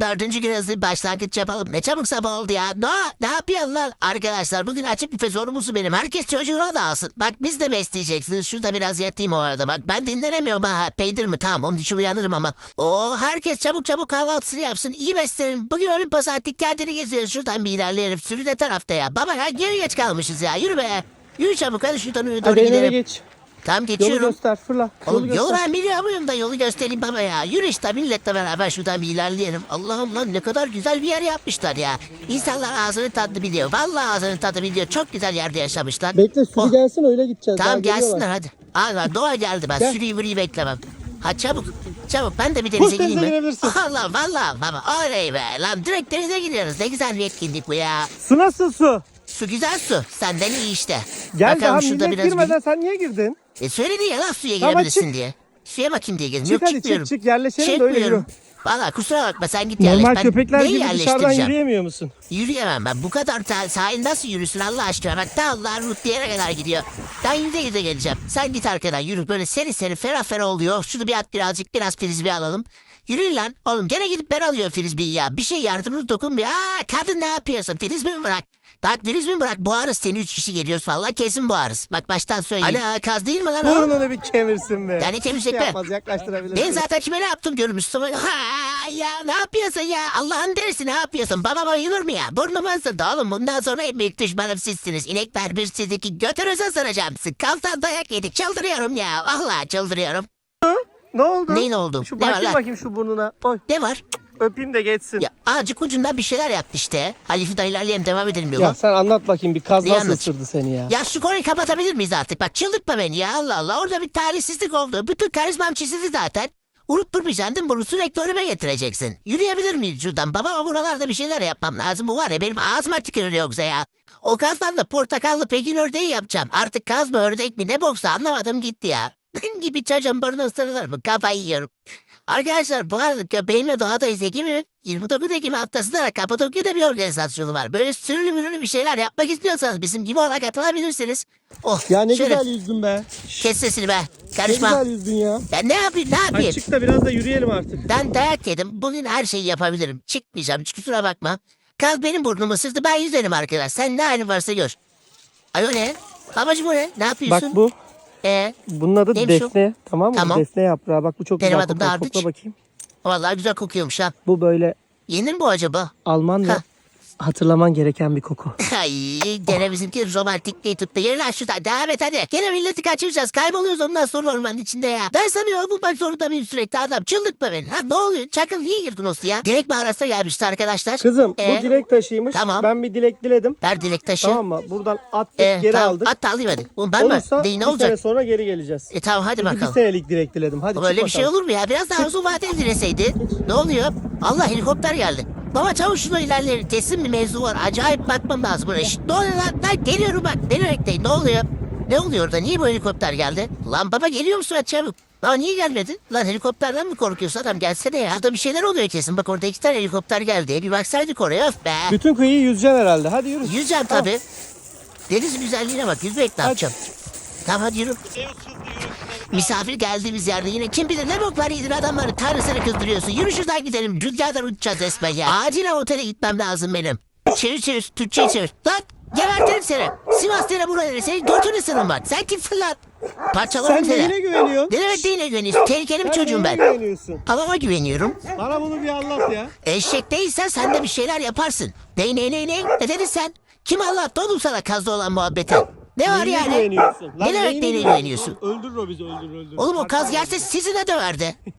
Dördüncü gün hızlı bir başlangıç yapalım. Ne çabuk sabah oldu ya. Ne, ne yapıyorsun lan? Arkadaşlar bugün açık büfe sorumlusu benim. Herkes çocuğuna da alsın. Bak biz de besleyeceksiniz. Şurada biraz yatayım o arada. Bak ben dinlenemiyorum ha. Peynir mi? Tamam onun için uyanırım ama. Oo herkes çabuk çabuk kahvaltısını yapsın. İyi beslenin. Bugün ölüm pasattik kendini geziyoruz. Şuradan bir ilerleyelim. Sürü ne tarafta ya? Baba ya geri geç kalmışız ya. Yürü be. Yürü çabuk hadi şuradan öne gidelim. geç. Yolu geçiyorum. göster fırla. Yolu Oğlum yolu göster. ben biliyor muyum da yolu göstereyim baba ya. Yürü işte milletle beraber şuradan bir ilerleyelim. Allah'ım lan ne kadar güzel bir yer yapmışlar ya. İnsanlar ağzının tadını biliyor. Vallahi ağzının tadı biliyor. Çok güzel yerde yaşamışlar. Bekle sürü Oh, gelsin öyle gideceğiz. Tamam gelsinler hadi. Allah doğa geldi ben. Gel. Sürüyü vuruyı beklemem. Ha çabuk. Çabuk ben de bir denize gireyim mi? Allah valla baba. Oley be. Lan direkt denize gidiyoruz. Ne güzel bir etkinlik bu ya. Su nasıl su? Su güzel su. Senden iyi işte. Gel Bakalım daha millet biraz girmeden sen niye girdin? E söyledi ya lan suya Tamam, girebilirsin çık. diye. Suya bakayım diye gezdim. Çık Yok hadi, çıkmıyorum. çık, çık, yerleşelim de öyle yürü. Valla kusura bakma sen git yerleş. Normal Ben köpekler neyi gibi dışarıdan yerleştireceğim? yürüyemiyor musun? Yürüyemem ben. Bu kadar ta- sahil nasıl yürüsün Allah aşkına? Bak Allah Rut yere kadar gidiyor. Ben yüze yüze geleceğim. Sen git arkadan yürü. Böyle seri seri ferah ferah oluyor. Şunu bir at birazcık biraz frisbee alalım. Yürüyün lan. Oğlum gene gidip ben alıyor frisbee'yi ya. Bir şey yardımınız dokun bir. Aa kadın ne yapıyorsun? Frisbee mi bırak? Bak frisbee mi bırak? Boğarız seni üç kişi geliyoruz valla kesin boğarız. Bak baştan söyleyeyim. Ana kaz değil mi lan o? Burnunu bir kemirsin be. Yani temizlik Şey be. yapmaz yaklaştırabilirsin. Ben zaten kime ne yaptım görmüşsün. Ha ya ne yapıyorsun ya? Allah'ın derisi ne yapıyorsun? Baba bayılır mı ya? Burnumu ısırdı oğlum. Bundan sonra en büyük düşmanım sizsiniz. İnekler bir sizdeki götünüze saracağım. Kaltan dayak yedik. Çıldırıyorum ya. Vallahi çıldırıyorum. Ne oldu? Neyin oldu? Şu Ne var bakayım lan? bakayım şu burnuna. Oy Ne var? öpeyim de geçsin. Ya ağacık ucundan bir şeyler yaptı işte. Halifi dayı ilerleyelim devam edelim yola. Ya Ya. sen anlat bakayım bir kaz nasıl ısırdı seni ya? şu konuyu kapatabilir miyiz artık? Bak çıldırtma beni ya Allah Allah. Orada bir talihsizlik oldu. Bütün karizmam çizildi zaten. Mi? Bunu sürekli önüme getireceksin. Yürüyebilir miyiz şuradan? Baba buralarda bir şeyler yapmam lazım. Bu var ya benim ağzıma tükürür yoksa ya. O kazdan da portakallı pekin ördeği yapacağım. Artık kaz mı ördek mi ne boksa anlamadım gitti ya. Benim gibi çocuğun burnu ısırılır mı? Kafayı yiyorum. Arkadaşlar bu arada köpeğimle doğadayız Ekim'in 29 Ekim haftasında da Kapadokya'da bir organizasyonu var. Böyle sürülü mürülü bir şeyler yapmak istiyorsanız bizim gibi ona katılabilirsiniz. Oh, Ya ne şöyle, güzel yüzdün be. Kes sesini be. Ne Karışma. güzel yüzdün ya. Ben ne yapayım ne yapayım? Hadi çık da biraz da yürüyelim artık. Ben dayak yedim. Bugün her şeyi yapabilirim. Çıkmayacağım. Kusura bakma. Kaz benim burnumu ısırdı. Ben yüzerim arkadaş. Sen ne halin varsa gör. Ay o ne? Babacım o ne? Ne Bak yapıyorsun? bu. Ee, Bunun adı Neymiş o? defne. Tamam mı? Tamam. Defne yaprağı. Bak bu çok Benim güzel adım da. Ardıç. Kokla bakayım. vallahi güzel kokuyormuş ha. Bu böyle Yenir mi bu acaba? Alman Ha. ve hatırlaman gereken bir koku. Ay gene bizimki romantikliği tuttu. Lan şuradan devam et hadi. Gene milleti kaçıracağız. Kayboluyoruz ondan sonra ormanın içinde ya. Ben sanıyorum bulmak zorunda mıyım sürekli adam? Çıldırtma beni. Ha ne oluyor? Çakıl niye girdin o suya? Direkt mağarasına gelmişti arkadaşlar. Kızım Ee, bu dilek taşıymış. Tamam. Ben bir dilek diledim. Ver dilek taşı. Tamam mı? Buradan attık Ee, geri tamam, aldık. At da alayım hadi. Oğlum ben Olursa mi? Değil ne bir sene olacak? sonra geri geleceğiz. E tamam hadi Çünkü bir bakalım. senelik dilek diledim. Hadi Böyle çık bir şey bakalım. olur mu ya? Biraz daha uzun vadeli dileseydi. Ne oluyor? Allah helikopter geldi. Baba çavuş şunu ilerleyelim. Kesin bir mevzu var. Acayip bakmam lazım buna. Şşt, ne oluyor lan? Lan geliyorum bak. Beni bekleyin. Ne oluyor? Ne oluyor orada? Niye bu helikopter geldi? Lan baba geliyor musun? Çabuk. Lan niye gelmedin? Lan helikopterden mi korkuyorsun adam? Gelsene ya. Burada bir şeyler oluyor kesin. Bak orada iki tane helikopter geldi. Bir baksaydık oraya. Öf be. Bütün kıyıyı yüzeceksin herhalde. Hadi yürü. Yüzeceğim Tamam. tabii. Deniz güzelliğine bak. Yüzmek ne Hadi. yapacağım? Tamam hadi yürü. Misafir geldiğimiz yerde yine kim bilir ne boklar yedin adamları tanrısını kızdırıyorsun. Yürü şuradan gidelim. Rüzgardan uçacağız resmen ya. Acilen otele gitmem lazım benim. Çevir çevir. Türkçe çevir. Lan gebertirim seni. Sivas dene buraya. Senin götünü sınırım bak. Sen kimsin lan? Parçalarım Sen seni. neyine güveniyorsun? Ne demek neyine güveniyorsun? Tehlikeli bir Sen çocuğum neyine ben. güveniyorsun? Babama güveniyorum. Bana bunu bir anlat ya. Eşek değilsen sen de bir şeyler yaparsın. Ney ney ney ney? Ne dedin sen? Kim anlattı oğlum sana kazda olan muhabbeti? Ne var Neyine yani? güveniyorsun? Lan Ne demek neyine güveniyorsun? Öldürür o bizi öldürür öldürür. Oğlum o kaz gelse sizi de döverdi.